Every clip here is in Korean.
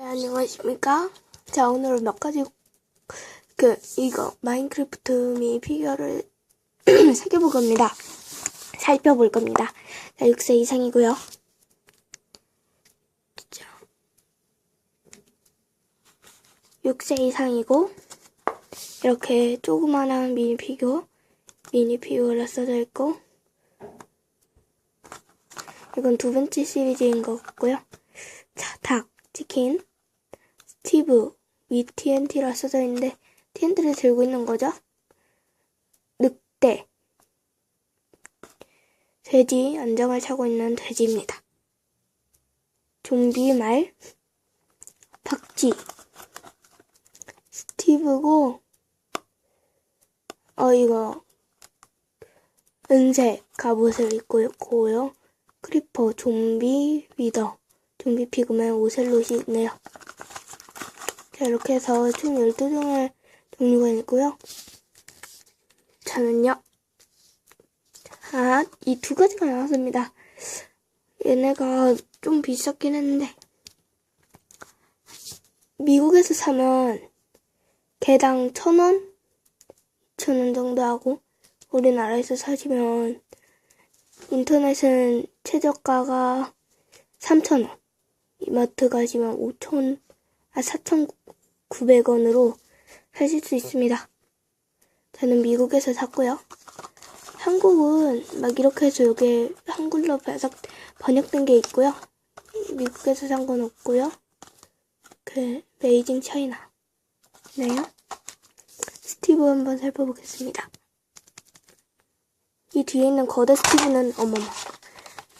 네, 안녕하십니까? 자, 오늘은 몇 가지, 그, 이거, 마인크래프트 미 피규어를 새겨볼 겁니다. 살펴볼 겁니다. 자, 6세 이상이고요. 자, 6세 이상이고, 이렇게 조그만한 미니 피규어, 미니 피규어라 써져 있고, 이건 두 번째 시리즈인 것 같고요. 자, 닭, 치킨, 스티브, 위 TNT라 써져 있는데 TNT를 들고 있는 거죠? 늑대, 돼지, 안장을 차고 있는 돼지입니다. 좀비 말, 박쥐, 스티브고, 어, 이거, 은색 갑옷을 입고 있고요. 크리퍼, 좀비, 위더, 좀비 피그맨, 오셀롯이 있네요. 자, 이렇게 해서 총 12종의 종류가 있고요. 저는요, 아, 이 두 가지가 나왔습니다. 얘네가 좀 비쌌긴 했는데, 미국에서 사면 개당 천 원? 이천 원 정도 하고, 우리나라에서 사시면 인터넷은 최저가가 3,000원. 이마트 가시면 5,000, 아, 4,900원으로 사실 수 있습니다. 저는 미국에서 샀고요. 한국은 막 이렇게 해서 여기 한글로 번역된 게 있고요. 미국에서 산 건 없고요. 그, 베이징 차이나. 네요. 스티브 한번 살펴보겠습니다. 이 뒤에 있는 거대 스티브는 어머머.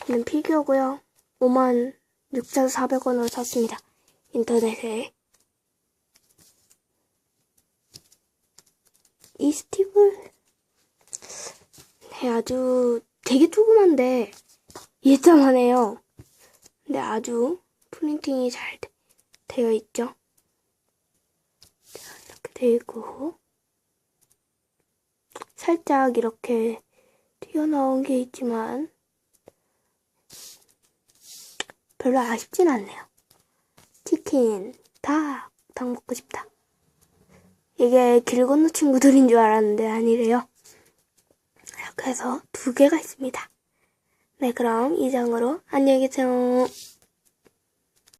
얘는 피규어고요. 5만 6,400원으로 샀습니다. 인터넷에. 이 스티브 네, 아주 되게 조그만데 예전하네요. 근데 아주 프린팅이 잘 되, 되어 있죠. 자, 이렇게 되어 있고 살짝 이렇게 튀어나온 게 있지만 별로 아쉽진 않네요. 치킨, 닭, 닭 먹고 싶다. 이게 길 건너 친구들인 줄 알았는데 아니래요. 해서 두 개가 있습니다. 네, 그럼 이상으로 안녕히 계세요.